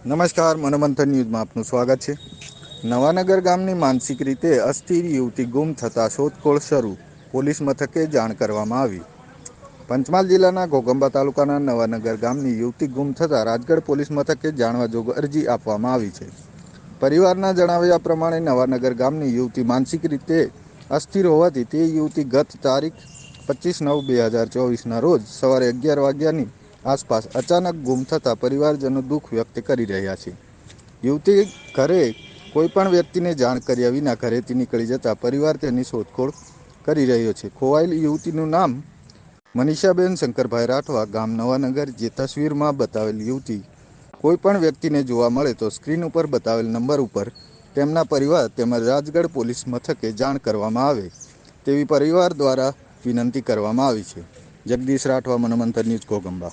નમસ્કાર, મનોમંથન ન્યૂઝમાં આપનું સ્વાગત છે. નવાનગર ગામની માનસિક રીતે અસ્થિર યુવતી ગુમ થતાં શોધખોળ શરૂ, પોલીસ મથકે જાણ કરવામાં આવી. પંચમહાલ જિલ્લાના ઘોગંબા તાલુકાના નવાનગર ગામની યુવતી ગુમ થતાં રાજગઢ પોલીસ મથકે જાણવા જોગ અરજી આપવામાં આવી છે. પરિવારના જણાવ્યા પ્રમાણે નવાનગર ગામની યુવતી માનસિક રીતે અસ્થિર હોવાથી તે યુવતી ગત તારીખ પચીસ નવ બે હજાર ચોવીસના રોજ સવારે અગિયાર વાગ્યાની આસપાસ અચાનક ગુમ થતાં પરિવારજનો દુઃખ વ્યક્ત કરી રહ્યા છે. યુવતી ઘરે કોઈપણ વ્યક્તિને જાણ કર્યા વિના ઘરેથી નીકળી જતા પરિવાર તેની શોધખોળ કરી રહ્યો છે. ખોવાયેલી યુવતીનું નામ મનીષાબેન શંકરભાઈ રાઠવા ગામ નવાનગર, જે તસવીરમાં બતાવેલ યુવતી કોઈપણ વ્યક્તિને જોવા મળે તો સ્ક્રીન ઉપર બતાવેલ નંબર ઉપર તેમના પરિવાર તેમજ રાજગઢ પોલીસ મથકે જાણ કરવામાં આવે તેવી પરિવાર દ્વારા વિનંતી કરવામાં આવી છે. જગદીશ રાઠવા મનોમંથન ન્યૂઝ ઘોગંબા